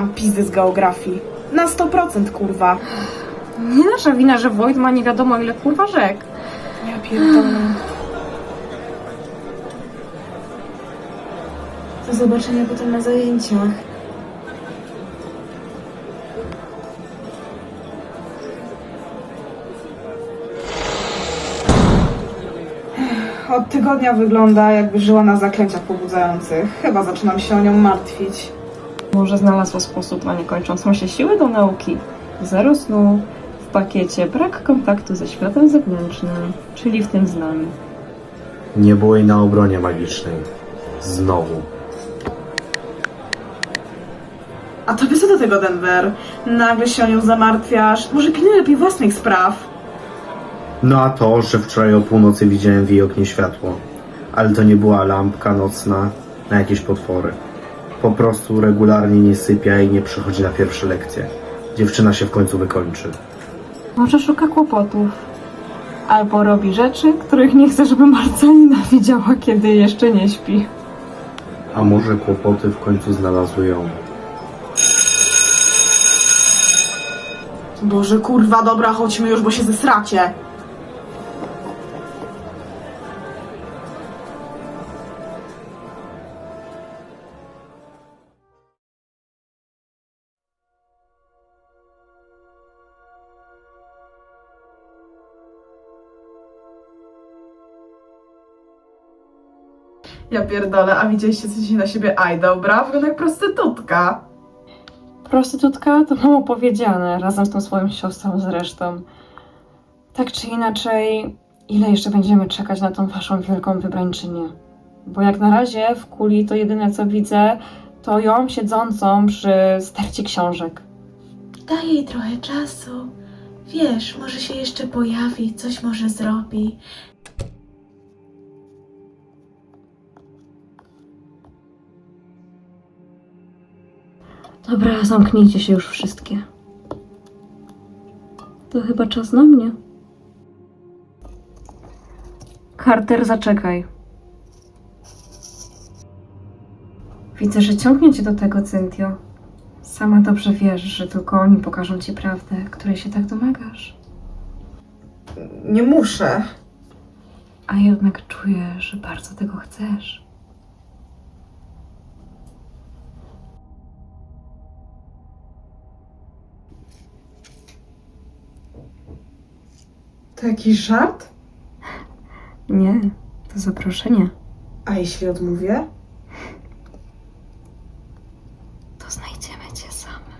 Dostałam pizdy z geografii. Na 100% kurwa. Nie nasza wina, że Wojt ma nie wiadomo ile kurwa rzek. Ja pierdolę. Do zobaczenia potem na zajęciach. Od tygodnia wygląda, jakby żyła na zaklęciach pobudzających. Chyba zaczynam się o nią martwić. Może znalazła sposób na niekończącą się siłę do nauki. Zero snu, w pakiecie brak kontaktu ze światem zewnętrznym, czyli w tym z nami. Nie było jej na obronie magicznej. Znowu. A tobie co do tego, Denver? Nagle się o nią zamartwiasz. Może pilnuj lepiej własnych spraw. No a to, że wczoraj o północy widziałem w jej oknie światło. Ale to nie była lampka nocna na jakieś potwory. Po prostu regularnie nie sypia i nie przychodzi na pierwsze lekcje. Dziewczyna się w końcu wykończy. Może szuka kłopotów. Albo robi rzeczy, których nie chce, żeby Marcelina widziała, kiedy jeszcze nie śpi. A może kłopoty w końcu znalazły ją. Boże, kurwa, dobra, chodźmy już, bo się zesracie. Ja pierdolę, a widzieliście co się na siebie Aida ubrała? Wygląda jak prostytutka. Prostytutka to mało powiedziane, razem z tą swoją siostrą zresztą. Tak czy inaczej, ile jeszcze będziemy czekać na tą waszą wielką wybrańczynię? Bo jak na razie w kuli to jedyne co widzę, to ją siedzącą przy stercie książek. Daj jej trochę czasu. Wiesz, może się jeszcze pojawi, coś może zrobi. Dobra, zamknijcie się już wszystkie. To chyba czas na mnie. Carter, zaczekaj. Widzę, że ciągnie cię do tego, Cynthio. Sama dobrze wiesz, że tylko oni pokażą ci prawdę, której się tak domagasz. Nie muszę. A jednak czuję, że bardzo tego chcesz. To jakiś żart? Nie, to zaproszenie. A jeśli odmówię? To znajdziemy cię same.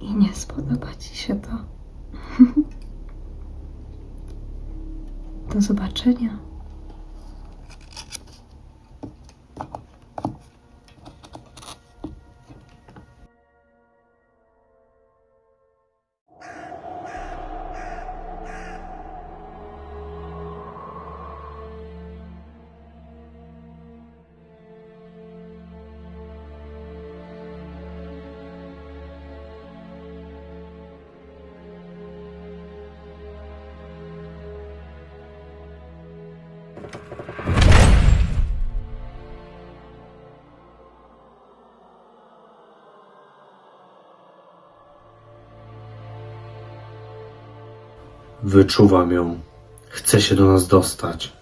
I nie spodoba ci się to. Do zobaczenia. Wyczuwam ją. Chce się do nas dostać.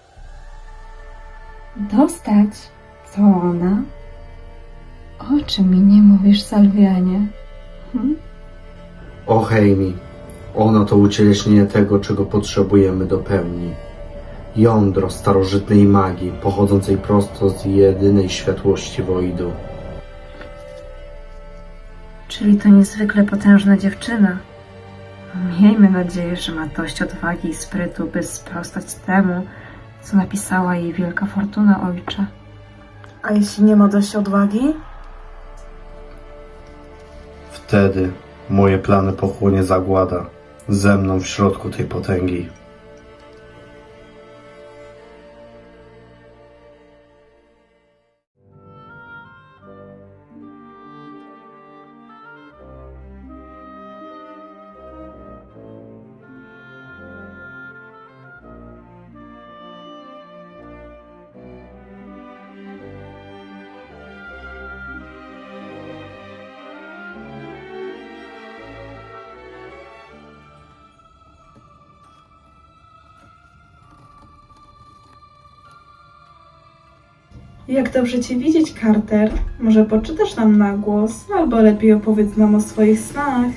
Dostać? To ona? O czym mi nie mówisz, Salwianie? Hm? O Heimi, ona to ucieleśnienie tego, czego potrzebujemy do pełni. Jądro starożytnej magii, pochodzącej prosto z jedynej światłości Woidu. Czyli to niezwykle potężna dziewczyna. Miejmy nadzieję, że ma dość odwagi i sprytu, by sprostać temu, co napisała jej wielka fortuna ojcze. A jeśli nie ma dość odwagi? Wtedy moje plany pochłonie zagłada ze mną w środku tej potęgi. Jak dobrze Cię widzieć, Carter. Może poczytasz nam na głos, albo lepiej opowiedz nam o swoich snach.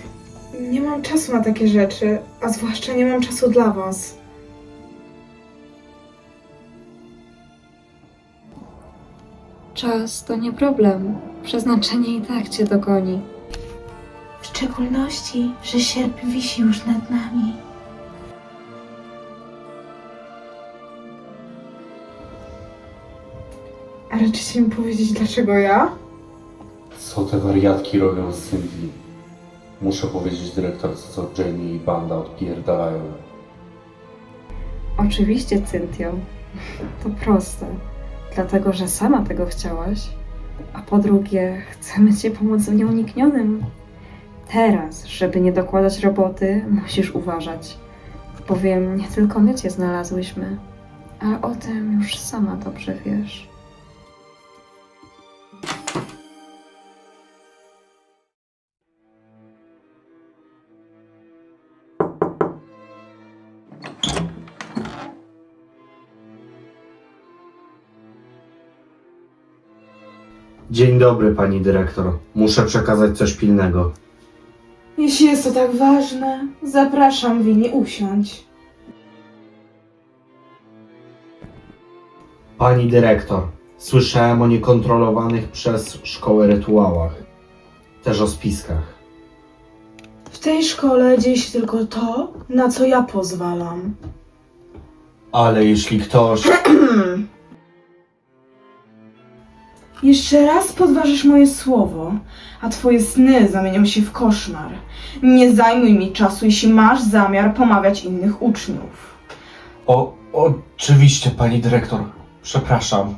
Nie mam czasu na takie rzeczy, a zwłaszcza nie mam czasu dla Was. Czas to nie problem. Przeznaczenie i tak cię dogoni. W szczególności, że sierp wisi już nad nami. A raczycie mi powiedzieć, dlaczego ja? Co te wariatki robią z Sylwii? Muszę powiedzieć dyrektorce, co Jamie i banda odpierdalają. Oczywiście, Cyntio. To proste. Dlatego, że sama tego chciałaś. A po drugie, chcemy ci pomóc w nieuniknionym. Teraz, żeby nie dokładać roboty, musisz uważać. Bowiem nie tylko my cię znalazłyśmy, a o tym już sama dobrze wiesz. Dzień dobry, pani dyrektor. Muszę przekazać coś pilnego. Jeśli jest to tak ważne, zapraszam Wini usiąść. Pani dyrektor, słyszałem o niekontrolowanych przez szkołę rytuałach. Też o spiskach. W tej szkole dzieje się tylko to, na co ja pozwalam. Ale jeśli ktoś... Jeszcze raz podważysz moje słowo, a twoje sny zamienią się w koszmar. Nie zajmuj mi czasu, jeśli masz zamiar pomawiać innych uczniów. O, oczywiście, pani dyrektor. Przepraszam.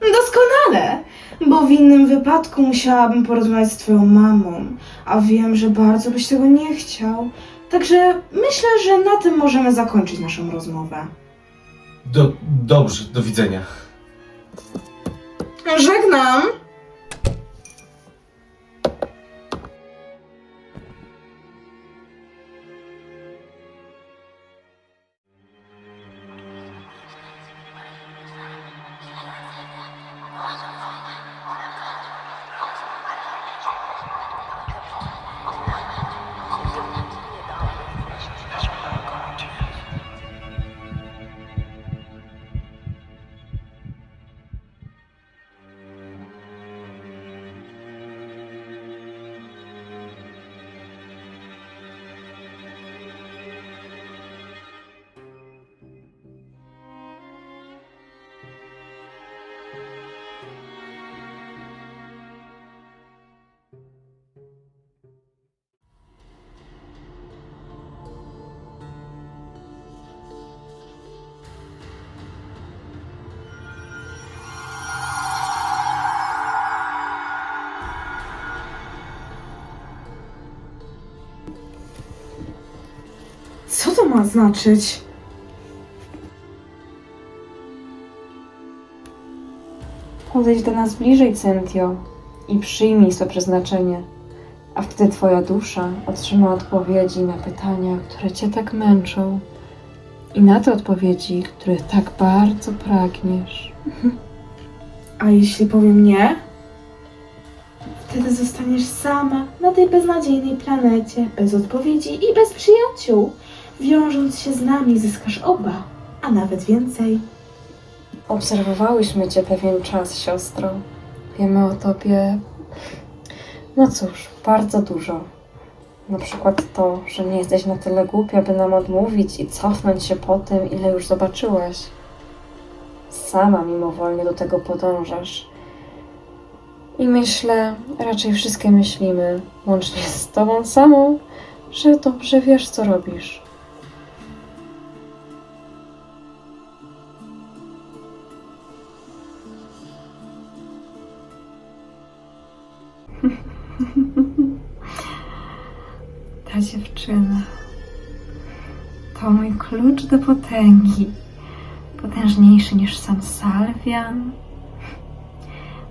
Doskonale, bo w innym wypadku musiałabym porozmawiać z twoją mamą, a wiem, że bardzo byś tego nie chciał. Także myślę, że na tym możemy zakończyć naszą rozmowę. Do, dobrze, do widzenia. Żegnam! To ma znaczyć? Podejdź do nas bliżej, Cyntio, i przyjmij swe przeznaczenie, a wtedy twoja dusza otrzyma odpowiedzi na pytania, które cię tak męczą i na te odpowiedzi, których tak bardzo pragniesz. A jeśli powiem nie? Wtedy zostaniesz sama na tej beznadziejnej planecie, bez odpowiedzi i bez przyjaciół. Wiążąc się z nami, zyskasz oba, a nawet więcej. Obserwowałyśmy cię pewien czas, siostro. Wiemy o tobie, no cóż, bardzo dużo. Na przykład to, że nie jesteś na tyle głupia, by nam odmówić i cofnąć się po tym, ile już zobaczyłaś. Sama mimowolnie do tego podążasz. I myślę, raczej wszystkie myślimy, łącznie z tobą samą, że dobrze wiesz, co robisz. Dziewczyna to mój klucz do potęgi. Potężniejszy niż sam Salwian.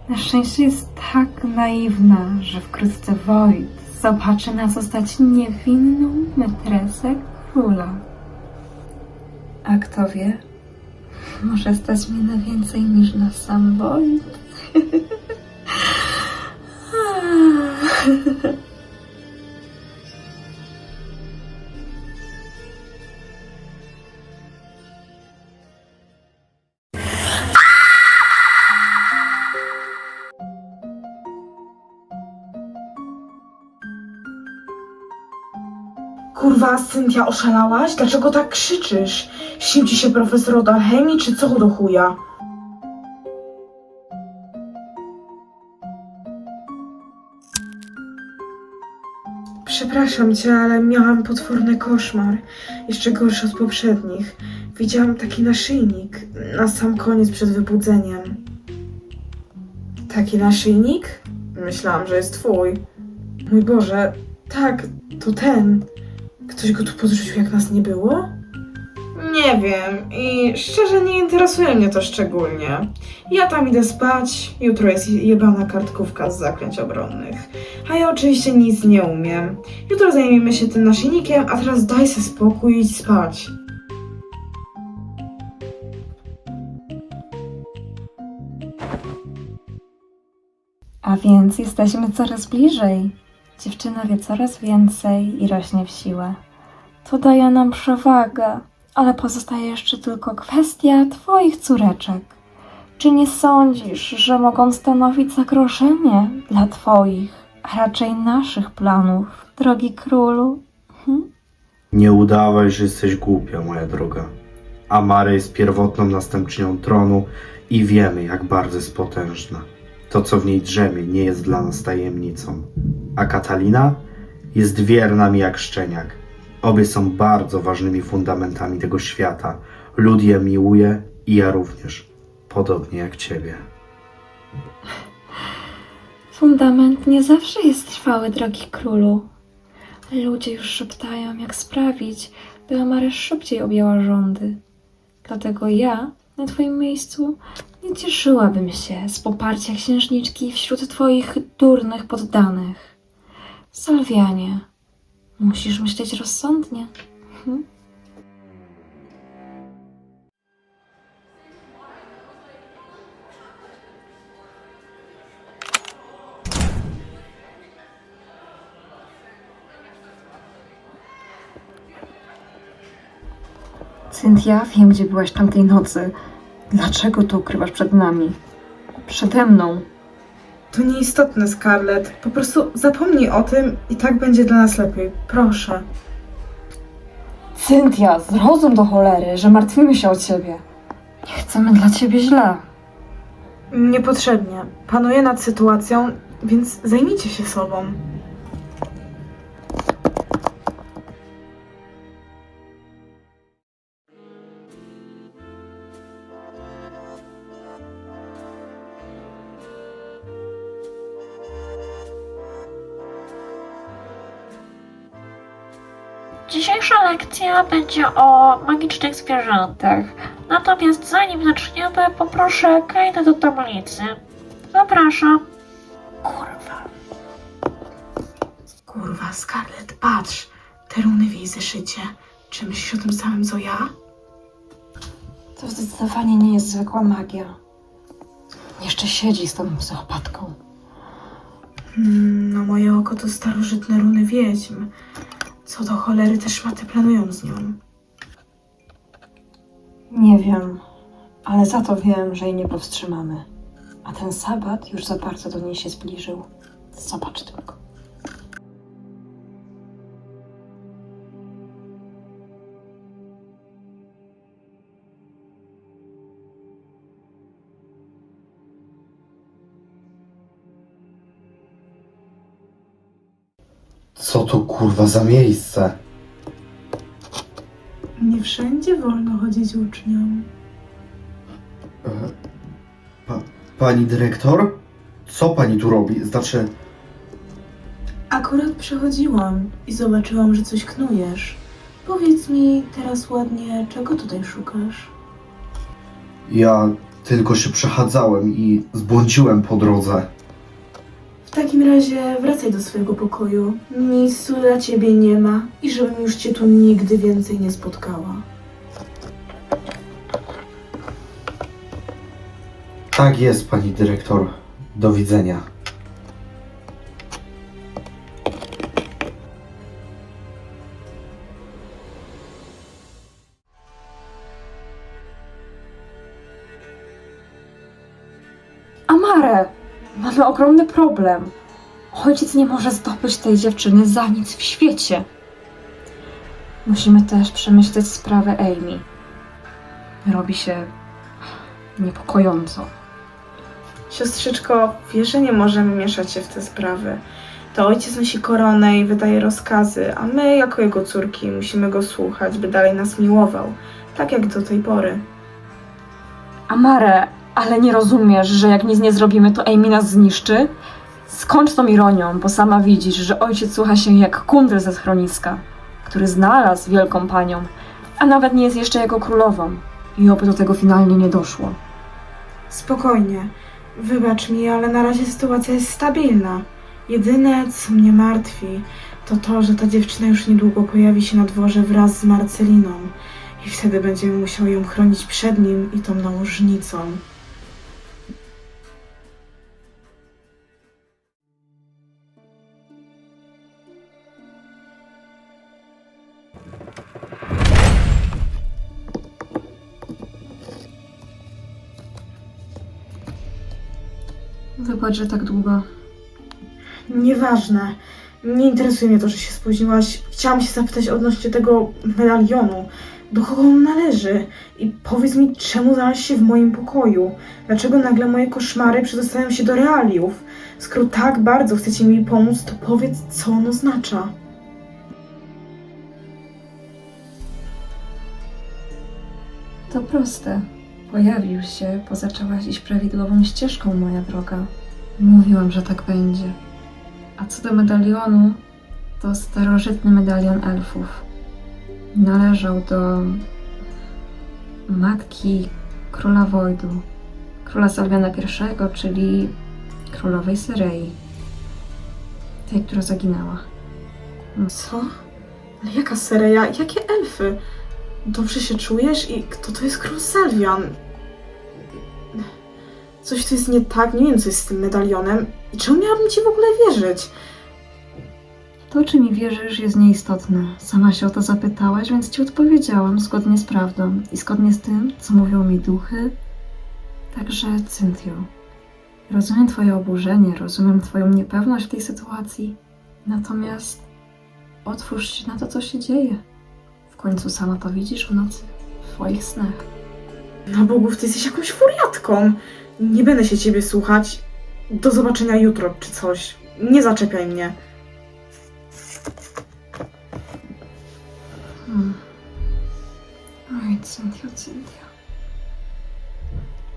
Na szczęście jest tak naiwna, że wkrótce Wojt zobaczy nas zostać niewinną metresę króla. A kto wie, Może stać mnie na więcej niż na sam Wojt? Kurwa, Cynthia, oszalałaś? Dlaczego tak krzyczysz? Śnił ci się profesor od alchemii, czy co do chuja? Przepraszam cię, ale miałam potworny koszmar. Jeszcze gorszy od poprzednich. Widziałam taki naszyjnik na sam koniec przed wybudzeniem. Taki naszyjnik? Myślałam, że jest twój. Mój Boże, tak, to ten. Ktoś go tu podrzucił, jak nas nie było? Nie wiem i szczerze nie interesuje mnie to szczególnie. Ja tam idę spać, jutro jest jebana kartkówka z zaklęć obronnych. A ja oczywiście nic nie umiem. Jutro zajmiemy się tym naszyjnikiem, a teraz daj se spokój i idź spać. A więc jesteśmy coraz bliżej. Dziewczyna wie coraz więcej i rośnie w siłę. To daje nam przewagę, ale pozostaje jeszcze tylko kwestia Twoich córeczek. Czy nie sądzisz, że mogą stanowić zagrożenie dla Twoich, a raczej naszych planów, drogi królu? Hm? Nie udawaj, że jesteś głupia, moja droga. Amara jest pierwotną następczynią tronu i wiemy, jak bardzo jest potężna. To, co w niej drzemie, nie jest dla nas tajemnicą. A Katalina jest wierna mi jak szczeniak. Obie są bardzo ważnymi fundamentami tego świata. Lud je miłuje i ja również. Podobnie jak ciebie. Fundament nie zawsze jest trwały, drogi królu. Ludzie już szeptają, jak sprawić, by Amara szybciej objęła rządy. Dlatego ja, na twoim miejscu, nie cieszyłabym się z poparcia księżniczki wśród twoich durnych poddanych. Salwianie, musisz myśleć rozsądnie. Hm? Cynthia, wiem, gdzie byłaś tamtej nocy. Dlaczego to ukrywasz przed nami? Przede mną. To nieistotne, Scarlett. Po prostu zapomnij o tym i tak będzie dla nas lepiej. Proszę. Cynthia, zrozum do cholery, że martwimy się o ciebie. Nie chcemy dla ciebie źle. Niepotrzebnie. Panuję nad sytuacją, więc zajmijcie się sobą. Będzie o magicznych zwierzętach. Natomiast zanim zaczniemy, poproszę Kaina do tablicy. Zapraszam. Kurwa. Kurwa, Scarlett, patrz. Te runy w jej zeszycie. Czy myślisz o tym samym, co ja? To zdecydowanie nie jest zwykła magia. Jeszcze siedzi z tą psychopatką. Hmm, no moje oko to starożytne runy wiedźm. Co do cholery te szmaty planują z nią. Nie wiem, ale za to wiem, że jej nie powstrzymamy. A ten sabat już za bardzo do niej się zbliżył. Zobacz tylko. Co to kurwa za miejsce? Nie wszędzie wolno chodzić uczniom. E, Pa, pani dyrektor? Co pani tu robi? Znaczy, Akurat przechodziłam i zobaczyłam, że coś knujesz. Powiedz mi teraz ładnie, czego tutaj szukasz? ja tylko się przechadzałem i zbłądziłem po drodze. W takim razie wracaj do swojego pokoju. Miejscu dla ciebie nie ma i żebym już cię tu nigdy więcej nie spotkała. Tak jest, pani dyrektor. Do widzenia. Amare! Mamy ogromny problem. Ojciec nie może zdobyć tej dziewczyny za nic w świecie. Musimy też przemyśleć sprawę Amy. Robi się niepokojąco. Siostrzyczko, wiesz, że nie możemy mieszać się w te sprawy. To ojciec nosi koronę i wydaje rozkazy, a my, jako jego córki, musimy go słuchać, by dalej nas miłował. Tak jak do tej pory. Amare, ale nie rozumiesz, że jak nic nie zrobimy, to Amy nas zniszczy? Skończ tą ironią, bo sama widzisz, że ojciec słucha się jak kundel ze schroniska, który znalazł wielką panią, a nawet nie jest jeszcze jego królową. I oby do tego finalnie nie doszło. Spokojnie. Wybacz mi, ale na razie sytuacja jest stabilna. Jedyne, co mnie martwi, to to, że ta dziewczyna już niedługo pojawi się na dworze wraz z Marceliną. I wtedy będziemy musiały ją chronić przed nim i tą nałożnicą. Wybacz, że tak długo. Nieważne. Nie interesuje mnie to, że się spóźniłaś. Chciałam się zapytać odnośnie tego medalionu. Do kogo on należy? I powiedz mi, czemu znalazł się w moim pokoju? Dlaczego nagle moje koszmary przedostają się do realiów? Skoro tak bardzo chcecie mi pomóc, to powiedz, co on oznacza. To proste. Pojawił się, bo zaczęłaś iść prawidłową ścieżką, moja droga. Mówiłam, że tak będzie. A co do medalionu, to starożytny medalion elfów. Należał do matki króla Wojdu, króla Salwiana I, czyli królowej Syrei. Tej, która zaginęła. Co? Ale jaka seria? Jakie elfy? Dobrze się czujesz? I kto to jest król Salwian? Coś tu jest nie tak, nie wiem co jest z tym medalionem. I czemu miałabym ci w ogóle wierzyć? To, czy mi wierzysz, jest nieistotne. Sama się o to zapytałaś, więc ci odpowiedziałam zgodnie z prawdą i zgodnie z tym, co mówią mi duchy. Także, Cynthio, rozumiem Twoje oburzenie, rozumiem Twoją niepewność w tej sytuacji. Natomiast otwórz się na to, co się dzieje. W końcu sama to widzisz w nocy, w swoich snach. Na bogów, ty jesteś jakąś furiatką. Nie będę się ciebie słuchać. Do zobaczenia jutro, czy coś. Nie zaczepiaj mnie. Hmm. Oj, Cynthio, Cynthio.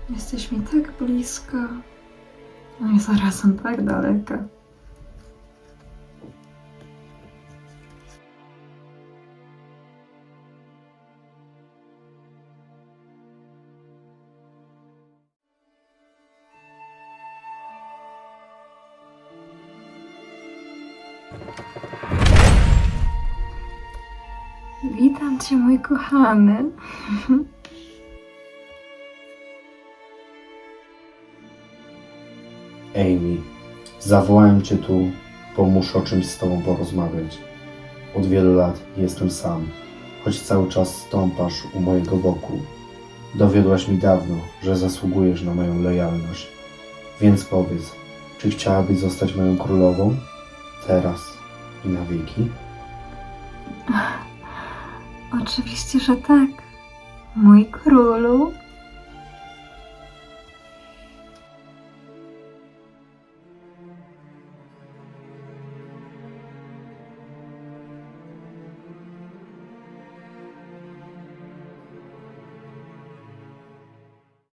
Jesteś mi tak blisko, no i zarazem tak daleka. Cię, mój kochany. Amy, zawołałem cię tu, bo muszę o czymś z tobą porozmawiać. Od wielu lat jestem sam, choć cały czas stąpasz u mojego boku. Dowiodłaś mi dawno, że zasługujesz na moją lojalność. Więc powiedz, czy chciałabyś zostać moją królową? Teraz i na wieki? Oczywiście, że tak. Mój królu,